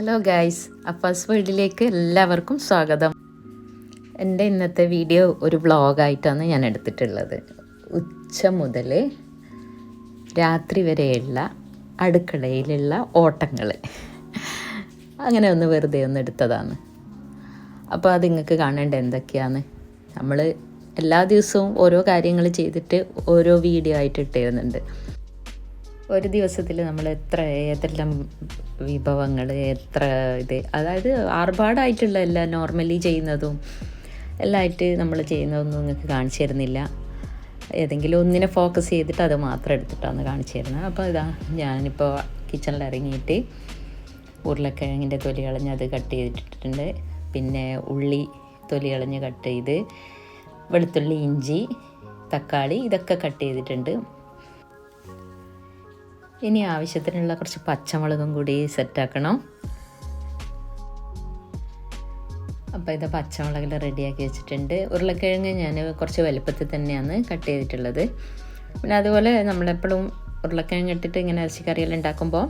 Hello guys അപ്പാസ് വേൾഡിലേക്ക് എല്ലാവർക്കും സ്വാഗതം. എന്റെ ഇന്നത്തെ വീഡിയോ ഒരു വ്ളോഗായിട്ടാണ് ഞാൻ എടുത്തിട്ടുള്ളത്. ഉച്ച മുതൽ രാത്രി വരെയുള്ള അടുക്കളയിലുള്ള ഓട്ടങ്ങൾ അങ്ങനെ ഒന്ന് വെറുതെ ഒന്ന് എടുത്തതാണ്. അപ്പോൾ അത് നിങ്ങൾക്ക് കാണേണ്ട എന്തൊക്കെയാണ്? നമ്മൾ എല്ലാ ദിവസവും ഓരോ കാര്യങ്ങൾ ചെയ്തിട്ട് ഓരോ വീഡിയോ ആയിട്ട് ഇട്ടിരുന്നുണ്ട്. ഒരു ദിവസത്തിൽ നമ്മൾ എത്ര ഏതെല്ലാം വിഭവങ്ങൾ എത്ര ഇത് അതായത് ആർഭാടായിട്ടുള്ള എല്ലാം നോർമലി ചെയ്യുന്നതും എല്ലാമായിട്ട് നമ്മൾ ചെയ്യുന്നതൊന്നും നിങ്ങൾക്ക് കാണിച്ചു തരുന്നില്ല. ഏതെങ്കിലും ഒന്നിനെ ഫോക്കസ് ചെയ്തിട്ട് അത് മാത്രം എടുത്തിട്ടാണ് കാണിച്ചു തരുന്നത്. അപ്പോൾ ഇതാ ഞാനിപ്പോൾ കിച്ചണിൽ ഇറങ്ങിയിട്ട് ഉരുളക്കിഴങ്ങിന്റെ തൊലി കളഞ്ഞ് അത് കട്ട് ചെയ്തിട്ടിട്ടുണ്ട്. പിന്നെ ഉള്ളി തൊലി കളഞ്ഞ് കട്ട് ചെയ്ത് വെളുത്തുള്ളി ഇഞ്ചി തക്കാളി ഇതൊക്കെ കട്ട് ചെയ്തിട്ടുണ്ട്. ഇനി ആവശ്യത്തിനുള്ള കുറച്ച് പച്ചമുളകും കൂടി സെറ്റാക്കണം അപ്പോൾ ഇത് പച്ചമുളകിൽ റെഡിയാക്കി വെച്ചിട്ടുണ്ട്. ഉരുളക്കിഴങ്ങ് ഞാൻ കുറച്ച് വലുപ്പത്തിൽ തന്നെയാണ് കട്ട് ചെയ്തിട്ടുള്ളത്. പിന്നെ അതുപോലെ നമ്മളെപ്പോഴും ഉരുളക്കിഴങ്ങ് ഇട്ടിട്ട് ഇങ്ങനെ ഇറച്ചിക്കറിയെല്ലാം ഉണ്ടാക്കുമ്പോൾ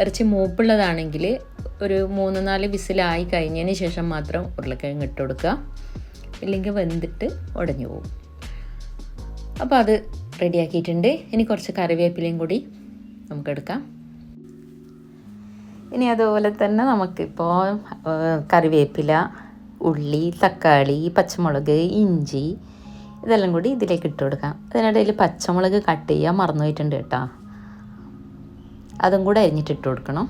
ഇറച്ചി മൂപ്പുള്ളതാണെങ്കിൽ ഒരു മൂന്ന് നാല് വിസിലായി കഴിഞ്ഞതിന് ശേഷം മാത്രം ഉരുളക്കിഴങ്ങ് ഇട്ട് കൊടുക്കുക. ഇല്ലെങ്കിൽ വെന്തിട്ട് ഉടഞ്ഞു പോകും. അപ്പോൾ അത് റെഡിയാക്കിയിട്ടുണ്ട് ഇനി കുറച്ച് കറിവേപ്പിലയും കൂടി നമുക്കെടുക്കാം. ഇനി അതുപോലെ തന്നെ നമുക്കിപ്പോൾ കറിവേപ്പില ഉള്ളി തക്കാളി പച്ചമുളക് ഇഞ്ചി ഇതെല്ലാം കൂടി ഇതിലേക്ക് ഇട്ട് കൊടുക്കാം. അതിനിടയിൽ പച്ചമുളക് കട്ട് ചെയ്യാൻ മറന്നു പോയിട്ടുണ്ട് കേട്ടോ. അതും കൂടെ അരിഞ്ഞിട്ട് ഇട്ട് കൊടുക്കണം.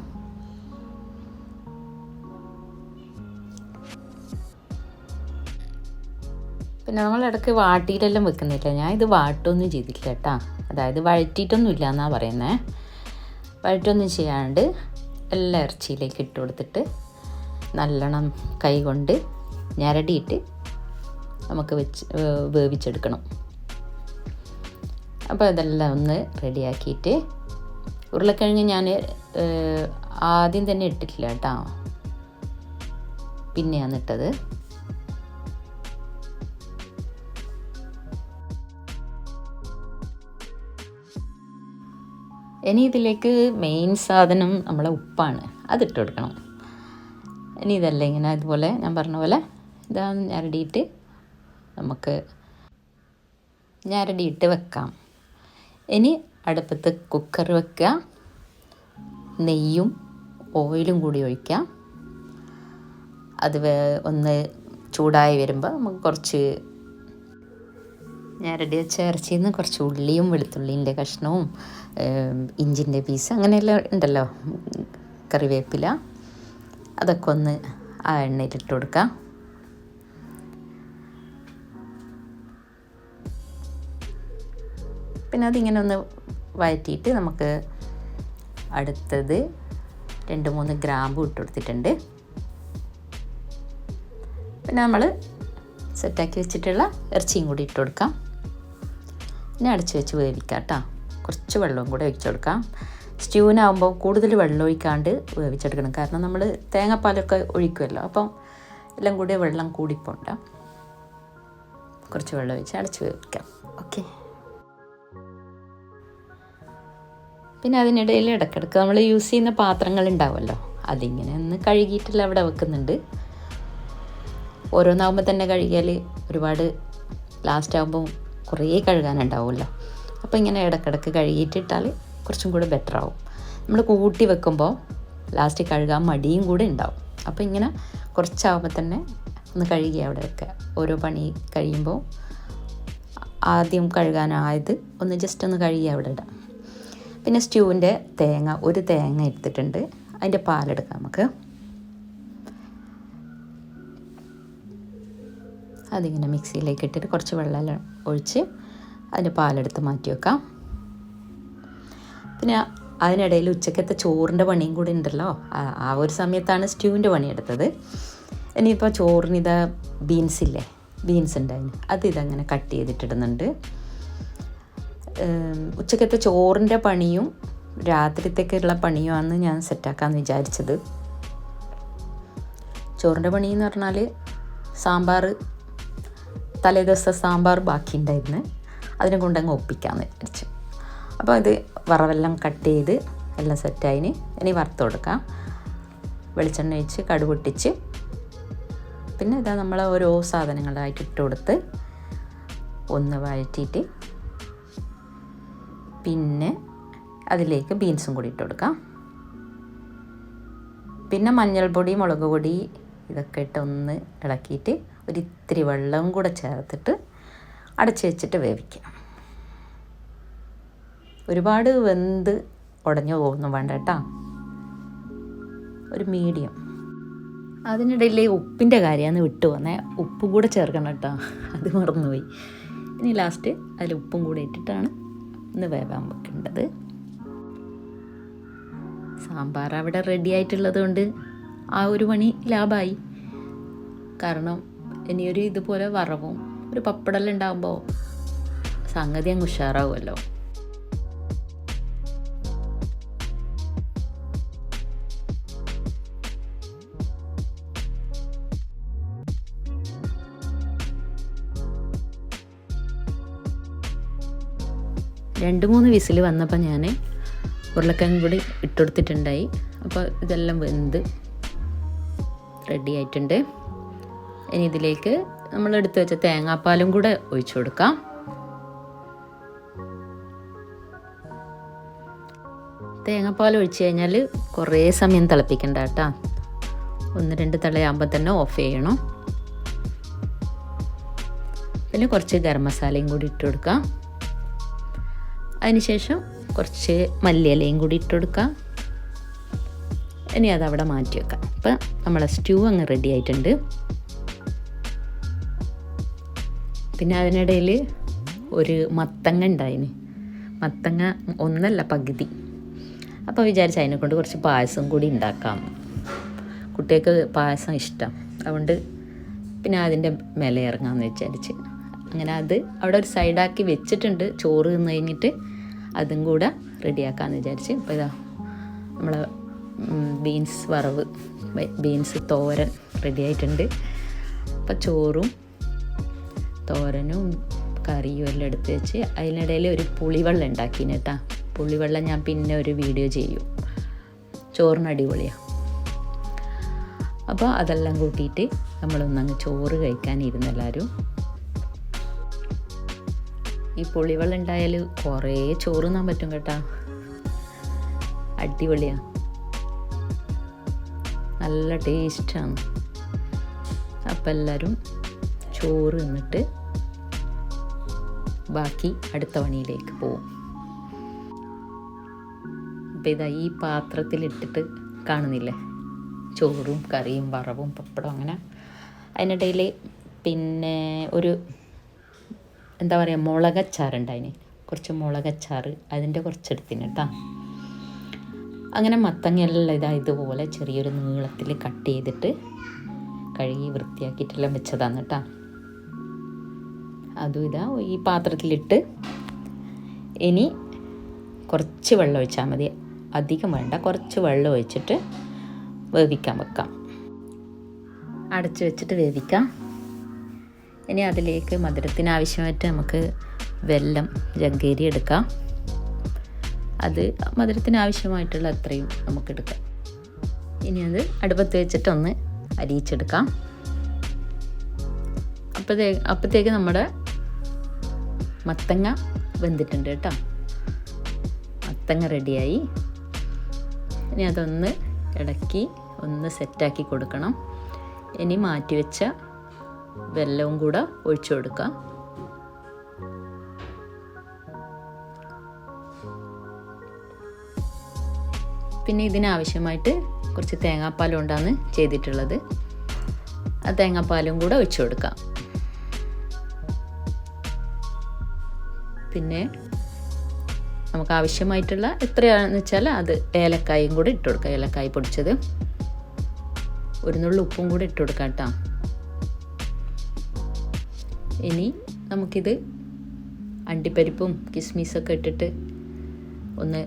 പിന്നെ നമ്മൾ ഇടയ്ക്ക് വാട്ടിയിട്ടെല്ലാം വെക്കുന്നില്ല. ഞാൻ ഇത് വാട്ടൊന്നും ചെയ്തിട്ടില്ല കേട്ടോ. അതായത് വഴറ്റിയിട്ടൊന്നും ഇല്ല എന്നാണ് പറയുന്നത് വഴറ്റൊന്നും ചെയ്യാണ്ട് എല്ലാ ഇറച്ചിയിലേക്ക് ഇട്ട് കൊടുത്തിട്ട് നല്ലോണം കൈ കൊണ്ട് ഞരടിയിട്ട് നമുക്ക് വെച്ച് വേവിച്ചെടുക്കണം. അപ്പോൾ ഇതെല്ലാം ഒന്ന് റെഡിയാക്കിയിട്ട് ഉരുളക്കിഴങ്ങ് ഞാൻ ആദ്യം തന്നെ ഇട്ടിട്ടില്ല കേട്ടോ. പിന്നെയാണ് ഇട്ടത്. ഇനി ഇതിലേക്ക് മെയിൻ സാധനം നമ്മളെ ഉപ്പാണ്. അതിട്ട് കൊടുക്കണം. ഇനി ഇതല്ല ഇങ്ങനെ ഇതുപോലെ ഞാൻ പറഞ്ഞ പോലെ ഇതാ ഞരടിയിട്ട് നമുക്ക് ഞരടിയിട്ട് വെക്കാം. ഇനി അടുപ്പത്ത് കുക്കർ വെക്കുക. നെയ്യും ഓയിലും കൂടി ഒഴിക്കാം അത് ഒന്ന് ചൂടായി വരുമ്പോൾ നമുക്ക് കുറച്ച് ഞരടി വെച്ച ഇറച്ചിയിൽ നിന്ന് കുറച്ച് ഉള്ളിയും വെളുത്തുള്ളീന്റെ കഷ്ണവും ഇഞ്ചിന്റെ പീസ് അങ്ങനെയെല്ലാം ഉണ്ടല്ലോ കറിവേപ്പില. അതൊക്കെ ഒന്ന് ആ എണ്ണയിലിട്ട് കൊടുക്കാം. പിന്നെ അതിങ്ങനെ ഒന്ന് വഴറ്റിയിട്ട് നമുക്ക് അടുത്തത് രണ്ട് മൂന്ന് ഗ്രാമ്പു ഇട്ട് കൊടുത്തിട്ടുണ്ട്. പിന്നെ നമ്മൾ സെറ്റാക്കി വെച്ചിട്ടുള്ള ഇറച്ചിയും കൂടി ഇട്ട് കൊടുക്കാം. പിന്നെ അടച്ച് വെച്ച് വേവിക്കാം കേട്ടോ. കുറച്ച് വെള്ളവും കൂടെ ഒഴിച്ചു കൊടുക്കാം. സ്റ്റ്യൂവിനാകുമ്പോൾ കൂടുതൽ വെള്ളം ഒഴിക്കാണ്ട് വേവിച്ചെടുക്കണം. കാരണം നമ്മൾ തേങ്ങാപ്പാലൊക്കെ ഒഴിക്കുമല്ലോ. അപ്പം എല്ലാം കൂടി വെള്ളം കൂടിപ്പോണ്ട. കുറച്ച് വെള്ളം ഒഴിച്ച് അടച്ച് വേവിക്കാം. ഓക്കെ. പിന്നെ അതിനിടയിൽ ഇടയ്ക്കിടയ്ക്ക് നമ്മൾ യൂസ് ചെയ്യുന്ന പാത്രങ്ങൾ ഉണ്ടാവുമല്ലോ. അതിങ്ങനെ ഒന്ന് കഴുകിയിട്ടില്ല അവിടെ വെക്കുന്നുണ്ട്. ഓരോന്നാകുമ്പോൾ തന്നെ കഴുകിയാൽ ഒരുപാട് ലാസ്റ്റ് ആകുമ്പോൾ കുറേ കഴുകാനുണ്ടാവുമല്ലോ. അപ്പോൾ ഇങ്ങനെ ഇടക്കിടക്ക് കഴുകിയിട്ടിട്ടാൽ കുറച്ചും കൂടെ ബെറ്റർ ആവും. നമ്മൾ കൂട്ടി വെക്കുമ്പോൾ ലാസ്റ്റ് കഴുകാൻ മടിയും കൂടെ ഉണ്ടാവും. അപ്പോൾ ഇങ്ങനെ കുറച്ചാവുമ്പോൾ തന്നെ ഒന്ന് കഴുകി അവിടെ വെക്കുക. ഓരോ പണി കഴിയുമ്പോൾ ആദ്യം കഴുകാനായത് ഒന്ന് ജസ്റ്റ് ഒന്ന് കഴുകി അവിടെ ഇടാം. പിന്നെ സ്റ്റ്യൂവിന്റെ തേങ്ങ ഒരു തേങ്ങ എടുത്തിട്ടുണ്ട്. അതിന്റെ പാലെടുക്കാം നമുക്ക്. അതിങ്ങനെ മിക്സിയിലേക്ക് ഇട്ടിട്ട് കുറച്ച് വെള്ളം ഒഴിച്ച് അതിന്റെ പാലെടുത്ത് മാറ്റി വെക്കാം. പിന്നെ അതിനിടയിൽ ഉച്ചക്കത്തെ ചോറിന്റെ പണിയും കൂടി ഉണ്ടല്ലോ. ആ ഒരു സമയത്താണ് സ്റ്റ്യൂവിന്റെ പണിയെടുത്തത് ഇനിയിപ്പോൾ ചോറിന് ഇതാ ബീൻസ് ഇല്ലേ? ബീൻസ് ഉണ്ടായിന് അത് ഇതങ്ങനെ കട്ട് ചെയ്തിട്ടിടുന്നുണ്ട്. ഉച്ചക്കത്തെ ചോറിന്റെ പണിയും രാത്രിത്തേക്കുള്ള പണിയുമാണ് ഞാൻ സെറ്റാക്കാമെന്ന് വിചാരിച്ചത്. ചോറിന്റെ പണി എന്ന് പറഞ്ഞാൽ സാമ്പാർ തലേദിവസത്തെ സാമ്പാർ ബാക്കിയുണ്ടായിരുന്നു. അതിനെ കൊണ്ടങ്ങ് ഒപ്പിക്കാമെന്ന് വിചാരിച്ചു. അപ്പോൾ ഇത് വറവെല്ലാം കട്ട് ചെയ്ത് എല്ലാം സെറ്റായിന്. ഇനി വറുത്ത് കൊടുക്കാം. വെളിച്ചെണ്ണ ഒഴിച്ച് കടുപൊട്ടിച്ച് പിന്നെ ഇതാ നമ്മൾ ഓരോ സാധനങ്ങളായിട്ട് ഇട്ട് കൊടുത്ത് ഒന്ന് വഴറ്റിയിട്ട് പിന്നെ അതിലേക്ക് ബീൻസും കൂടി ഇട്ട് കൊടുക്കാം. പിന്നെ മഞ്ഞൾപ്പൊടി മുളക് പൊടി ഇതൊക്കെ ഇട്ട് ഒന്ന് ഇളക്കിയിട്ട് ഒരു ഇത്തിരി വെള്ളവും കൂടെ ചേർത്തിട്ട് അടച്ച് വെച്ചിട്ട് വേവിക്കാം. ഒരുപാട് വെന്ത് ഉടഞ്ഞു പോകുന്നു വേണ്ട കേട്ടോ. ഒരു മീഡിയം. അതിനിടയിൽ ഉപ്പിന്റെ കാര്യമാണ് വിട്ടു വന്നേ. ഉപ്പ് കൂടെ ചേർക്കണം കേട്ടോ. അത് മറന്നുപോയി. ഇനി ലാസ്റ്റ് അതിൽ ഉപ്പും കൂടെ ഇട്ടിട്ടാണ് ഒന്ന് വേവാൻ വെക്കേണ്ടത്. സാമ്പാർ അവിടെ റെഡി ആയിട്ടുള്ളത് കൊണ്ട് ആ ഒരു പണി ലാഭമായി കാരണം ഇനിയൊരു ഇതുപോലെ വറവും ഒരു പപ്പടെല്ലാം ഉണ്ടാകുമ്പോൾ സംഗതി അങ്ങ് ഉഷാറാവുമല്ലോ. രണ്ട് മൂന്ന് വിസിൽ വന്നപ്പോൾ ഞാൻ ഉരുളക്കിഴങ്ങ് കൂടി ഇട്ടുകൊടുത്തിട്ടുണ്ടായി അപ്പോൾ ഇതെല്ലാം വെന്ത് റെഡി ആയിട്ടുണ്ട്. ഇനി ഇതിലേക്ക് നമ്മൾ എടുത്തു വെച്ച തേങ്ങാപ്പാലും കൂടെ ഒഴിച്ചു കൊടുക്കാം. തേങ്ങാപ്പാൽ ഒഴിച്ചു കഴിഞ്ഞാൽ കുറേ സമയം തിളപ്പിക്കണ്ട കേട്ടോ. ഒന്ന് രണ്ട് തളയാകുമ്പോൾ തന്നെ ഓഫ് ചെയ്യണം. പിന്നെ കുറച്ച് ഗരം മസാലയും കൂടി ഇട്ട് കൊടുക്കാം. അതിനുശേഷം കുറച്ച് മല്ലിയിലയും കൂടി ഇട്ട് കൊടുക്കാം. ഇനി അതവിടെ മാറ്റി വെക്കാം. അപ്പം നമ്മളെ സ്റ്റൂ അങ്ങ് റെഡി ആയിട്ടുണ്ട്. പിന്നെ അതിനിടയിൽ ഒരു മത്തങ്ങ ഉണ്ടായിന് മത്തങ്ങ ഒന്നല്ല പകുതി. അപ്പോൾ വിചാരിച്ചു അതിനെ കൊണ്ട് കുറച്ച് പായസം കൂടി ഉണ്ടാക്കാം. കുട്ടികൾക്ക് പായസം ഇഷ്ടം. അതുകൊണ്ട് പിന്നെ അതിന്റെ മേലെ ഇറങ്ങാമെന്ന് വിചാരിച്ച്. അങ്ങനെ അത് അവിടെ ഒരു സൈഡാക്കി വെച്ചിട്ടുണ്ട്. ചോറ് തിന്ന് കഴിഞ്ഞിട്ട് അതും കൂടെ റെഡിയാക്കാമെന്ന് വിചാരിച്ച്. അപ്പോൾ ഇതാ നമ്മൾ ബീൻസ് വറവ് ബീൻസ് തോരൻ റെഡി ആയിട്ടുണ്ട് അപ്പോൾ ചോറും തോരനും കറിയും എല്ലാം എടുത്ത് വെച്ച് അതിനിടയിൽ ഒരു പുളിവെള്ളം ഉണ്ടാക്കിന് കേട്ടാ. പുളിവെള്ളം ഞാൻ പിന്നെ ഒരു വീഡിയോ ചെയ്യും. ചോറിന് അടിപൊളിയാണ് അപ്പോൾ അതെല്ലാം കൂട്ടിയിട്ട് നമ്മളൊന്നങ്ങ് ചോറ് കഴിക്കാനിരുന്നു എല്ലാവരും. ഈ പുളിവെള്ളം ഉണ്ടായാൽ കുറേ ചോറ് തിന്നാൻ പറ്റും കേട്ടാ. അടിപൊളിയാണ് നല്ല ടേസ്റ്റാണ്. അപ്പം എല്ലാവരും ചോറ് എന്നിട്ട് ബാക്കി അടുത്ത പണിയിലേക്ക് പോവും. അപ്പം ഇതാ ഈ പാത്രത്തിലിട്ടിട്ട് കാണുന്നില്ലേ? ചോറും കറിയും വറവും പപ്പടം അങ്ങനെ അതിനിടയിൽ പിന്നെ ഒരു എന്താ പറയുക മുളകച്ചാറുണ്ടായിന് കുറച്ച് മുളകച്ചാറ് അതിന്റെ കുറച്ചെടുത്തിന് കേട്ടോ. അങ്ങനെ മത്തങ്ങയെല്ലാം ഇതാ ഇതുപോലെ ചെറിയൊരു നീളത്തിൽ കട്ട് ചെയ്തിട്ട് കഴുകി വൃത്തിയാക്കിയിട്ടെല്ലാം വെച്ചതാണ് കേട്ടോ. അതും ഇതാ ഈ പാത്രത്തിലിട്ട് ഇനി കുറച്ച് വെള്ളം ഒഴിച്ചാൽ മതി. അധികം വേണ്ട കുറച്ച് വെള്ളം ഒഴിച്ചിട്ട് വേവിക്കാൻ വെക്കാം. അടച്ചു വെച്ചിട്ട് വേവിക്കാം. ഇനി അതിലേക്ക് മധുരത്തിന് ആവശ്യമായിട്ട് നമുക്ക് വെല്ലം ജഗ്ഗേരി എടുക്കാം. അത് മധുരത്തിന് ആവശ്യമായിട്ടുള്ള അത്രയും നമുക്ക് എടുക്കാം. ഇനി അത് അടുപ്പത്ത് വെച്ചിട്ടൊന്ന് അരിയിച്ചെടുക്കാം. അപ്പോഴത്തേ അപ്പോഴത്തേക്ക് നമ്മുടെ മത്തങ്ങ വെന്തിട്ടുണ്ട് കേട്ടോ. മത്തങ്ങ റെഡിയായി. ഇനി അതൊന്ന് ഇടക്കി ഒന്ന് സെറ്റാക്കി കൊടുക്കണം. ഇനി മാറ്റിവെച്ച വെല്ലവും കൂടെ ഒഴിച്ചു കൊടുക്കാം. പിന്നെ ഇതിനാവശ്യമായിട്ട് കുറച്ച് തേങ്ങാപ്പാലും ഉണ്ടാന്ന് ചെയ്തിട്ടുള്ളത്. ആ തേങ്ങാപ്പാലും കൂടെ ഒഴിച്ചു കൊടുക്കാം. പിന്നെ നമുക്ക് ആവശ്യമായിട്ടുള്ള എത്രയാണെന്ന് വെച്ചാൽ അത് ഏലക്കായും കൂടി ഇട്ട് കൊടുക്കുക ഏലക്കായ പൊടിച്ചത് ഒരു നുള്ളു ഉപ്പും കൂടി ഇട്ട് കൊടുക്കാം കേട്ടോ. ഇനി നമുക്കിത് അണ്ടിപ്പരിപ്പും കിസ്മിസൊക്കെ ഇട്ടിട്ട് ഒന്ന്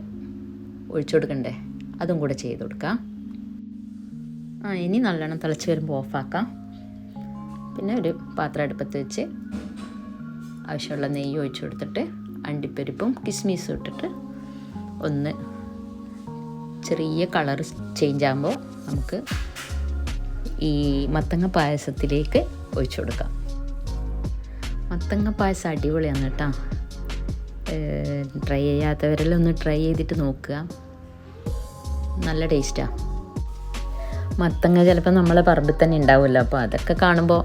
ഒഴിച്ചു കൊടുക്കണ്ടേ? അതും കൂടെ ചെയ്ത് കൊടുക്കാം. ആ ഇനി നല്ലോണം തിളച്ച് വരുമ്പോൾ ഓഫാക്കാം. പിന്നെ ഒരു പാത്രം അടുപ്പത്ത് വെച്ച് ആവശ്യമുള്ള നെയ്യ് ഒഴിച്ചു കൊടുത്തിട്ട് അണ്ടിപ്പരിപ്പും കിസ്മിസും ഇട്ടിട്ട് ഒന്ന് ചെറിയ കളർ ചേഞ്ച് ആകുമ്പോൾ നമുക്ക് ഈ മത്തങ്ങ പായസത്തിലേക്ക് ഒഴിച്ചു കൊടുക്കാം. മത്തങ്ങ പായസം അടിപൊളിയാണ് കേട്ടോ. ട്രൈ ചെയ്യാത്തവരെല്ലാം ഒന്ന് ട്രൈ ചെയ്തിട്ട് നോക്കുക. നല്ല ടേസ്റ്റാണ് മത്തങ്ങ ചിലപ്പോൾ നമ്മളെ പറമ്പിൽ തന്നെ ഉണ്ടാവുമല്ലോ. അപ്പോൾ അതൊക്കെ കാണുമ്പോൾ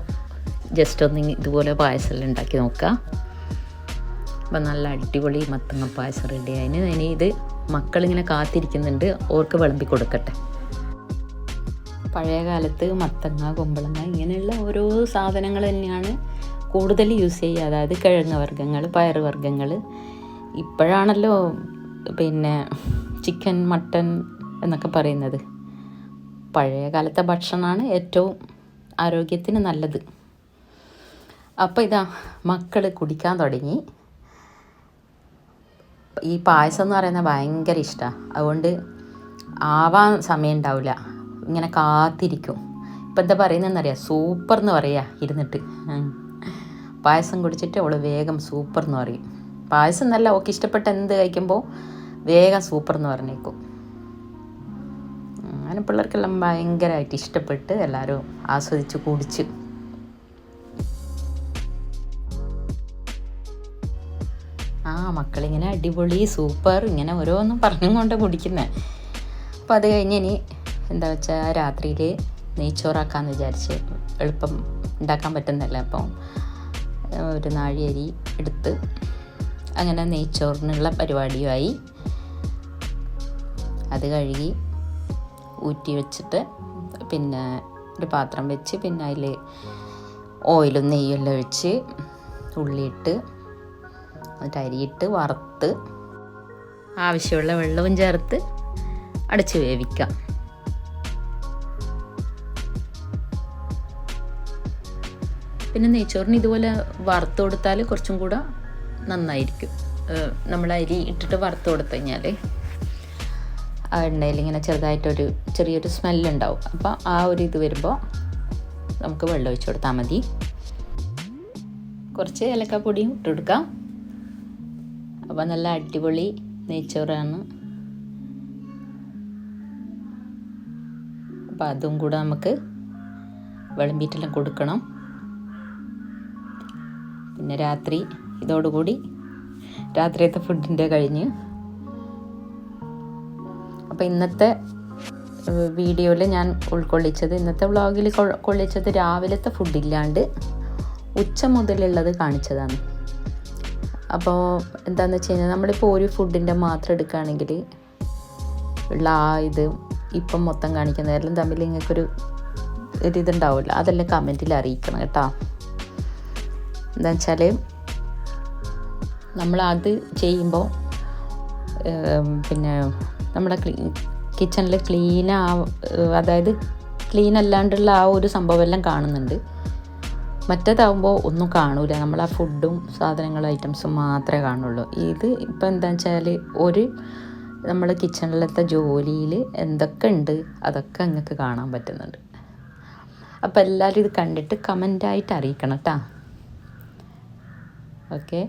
ജസ്റ്റ് ഒന്ന് ഇതുപോലെ പായസമെല്ലാം ഉണ്ടാക്കി നോക്കുക. അപ്പം നല്ല അടിപൊളി മത്തങ്ങ പായസം റെഡി ആയിന് ഇനി ഇത് മക്കളിങ്ങനെ കാത്തിരിക്കുന്നുണ്ട്. ഓർക്ക് വിളമ്പി കൊടുക്കട്ടെ. പഴയ കാലത്ത് മത്തങ്ങ കുമ്പളങ്ങ ഇങ്ങനെയുള്ള ഓരോ സാധനങ്ങൾ തന്നെയാണ് കൂടുതൽ യൂസ് ചെയ്യുക. അതായത് കിഴങ്ങ് വർഗങ്ങൾ പയർ വർഗങ്ങൾ. ഇപ്പോഴാണല്ലോ പിന്നെ ചിക്കൻ മട്ടൻ എന്നൊക്കെ പറയുന്നത്. പഴയ കാലത്തെ ഭക്ഷണമാണ് ഏറ്റവും ആരോഗ്യത്തിന് നല്ലത്. അപ്പോൾ ഇതാ മക്കൾ കുടിക്കാൻ തുടങ്ങി. ഈ പായസം എന്ന് പറയുന്നത് ഭയങ്കര ഇഷ്ടമാണ് അതുകൊണ്ട് ആവാൻ സമയം ഉണ്ടാവില്ല. ഇങ്ങനെ കാത്തിരിക്കും. ഇപ്പം എന്താ പറയുന്നതെന്നറിയാം സൂപ്പർ എന്ന് പറയുക ഇരുന്നിട്ട്. പായസം കുടിച്ചിട്ട് അവൾ വേഗം സൂപ്പർ എന്ന് പറയും. പായസം നല്ല ഓക്കെ ഇഷ്ടപ്പെട്ട എന്ത് കഴിക്കുമ്പോൾ വേഗം സൂപ്പർ എന്ന് പറഞ്ഞേക്കും. അങ്ങനെ പിള്ളേർക്കെല്ലാം ഭയങ്കരമായിട്ട് ഇഷ്ടപ്പെട്ട് എല്ലാവരും ആസ്വദിച്ച് കുടിച്ച്. മക്കളിങ്ങനെ അടിപൊളി സൂപ്പർ ഇങ്ങനെ ഓരോന്നും പറഞ്ഞും കൊണ്ട് കുടിക്കുന്നത് അപ്പോൾ അത് കഴിഞ്ഞ് ഇനി എന്താ വെച്ചാൽ രാത്രിയിൽ നെയ്ച്ചോറാക്കാമെന്ന് വിചാരിച്ച് എളുപ്പം ഉണ്ടാക്കാൻ പറ്റുന്നില്ല അപ്പം ഒരു നാഴിയരി എടുത്ത് അങ്ങനെ നെയ്ച്ചോറിനുള്ള പരിപാടിയുമായി അത് കഴുകി ഊറ്റി വെച്ചിട്ട് പിന്നെ ഒരു പാത്രം വെച്ച് പിന്നെ അതിൽ ഓയിലും നെയ്യെല്ലാം ഒഴിച്ച് ഉള്ളിയിട്ട് എന്നിട്ട് അരിയിട്ട് വറുത്ത് ആവശ്യമുള്ള വെള്ളവും ചേർത്ത് അടച്ച് വേവിക്കാം. പിന്നെ നെയ്ച്ചോറിന് ഇതുപോലെ വറുത്ത് കൊടുത്താൽ കുറച്ചും കൂടെ നന്നായിരിക്കും. നമ്മൾ അരി ഇട്ടിട്ട് വറുത്ത് കൊടുത്തു കഴിഞ്ഞാൽ ആ എണ്ണയിൽ ഇങ്ങനെ ചെറുതായിട്ടൊരു ചെറിയൊരു സ്മെല്ലുണ്ടാവും. അപ്പോൾ ആ ഒരു ഇത് വരുമ്പോൾ നമുക്ക് വെള്ളം ഒഴിച്ചു കൊടുത്താൽ മതി. കുറച്ച് ഏലക്കാപ്പൊടിയും ഇട്ട് കൊടുക്കാം. അപ്പോൾ നല്ല അടിപൊളി നെയ്ച്ചോറാണ് അപ്പോൾ അതും കൂടെ നമുക്ക് വിളമ്പിയിട്ടെല്ലാം കൊടുക്കണം. പിന്നെ രാത്രി ഇതോടുകൂടി രാത്രിയത്തെ ഫുഡിന്റെ കഴിഞ്ഞ്. അപ്പോൾ ഇന്നത്തെ വീഡിയോയിൽ ഞാൻ ഉൾക്കൊള്ളിച്ചത് ഇന്നത്തെ വ്ളോഗിൽ കൊള്ളിച്ചത് രാവിലത്തെ ഫുഡില്ലാണ്ട് ഉച്ച മുതലുള്ളത് കാണിച്ചതാണ്. അപ്പോൾ എന്താണെന്ന് വെച്ച് കഴിഞ്ഞാൽ നമ്മളിപ്പോൾ ഒരു ഫുഡിന്റെ മാത്രം എടുക്കുകയാണെങ്കിൽ ഉള്ള ആ ഇത് ഇപ്പം മൊത്തം കാണിക്കുന്നതെല്ലാം തമ്മിൽ നിങ്ങൾക്കൊരു ഒരു ഇതുണ്ടാവില്ല അതെല്ലാം കമന്റിൽ അറിയിക്കണം കേട്ടോ. എന്താ വെച്ചാൽ നമ്മളത് ചെയ്യുമ്പോൾ പിന്നെ നമ്മുടെ കിച്ചണിൽ ക്ലീൻ ആ അതായത് ക്ലീൻ അല്ലാണ്ടുള്ള ആ ഒരു സംഭവമെല്ലാം കാണുന്നുണ്ട്. മറ്റേതാവുമ്പോൾ ഒന്നും കാണൂല. നമ്മൾ ആ ഫുഡും സാധനങ്ങളും ഐറ്റംസും മാത്രമേ കാണുള്ളൂ. ഇത് ഇപ്പം എന്താ വെച്ചാൽ ഒരു നമ്മൾ കിച്ചണിലത്തെ ജോലിയിൽ എന്തൊക്കെ ഉണ്ട് അതൊക്കെ നിങ്ങൾക്ക് കാണാൻ പറ്റുന്നുണ്ട്. അപ്പോൾ എല്ലാവരും ഇത് കണ്ടിട്ട് കമന്റായിട്ട് അറിയിക്കണം കേട്ടോ ഓക്കെ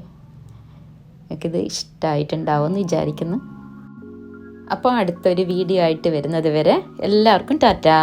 എനിക്കിത് ഇഷ്ടമായിട്ടുണ്ടാവുമെന്ന് വിചാരിക്കുന്നു. അപ്പോൾ അടുത്തൊരു വീഡിയോ ആയിട്ട് വരുന്നത് വരെ എല്ലാവർക്കും ടാറ്റാ.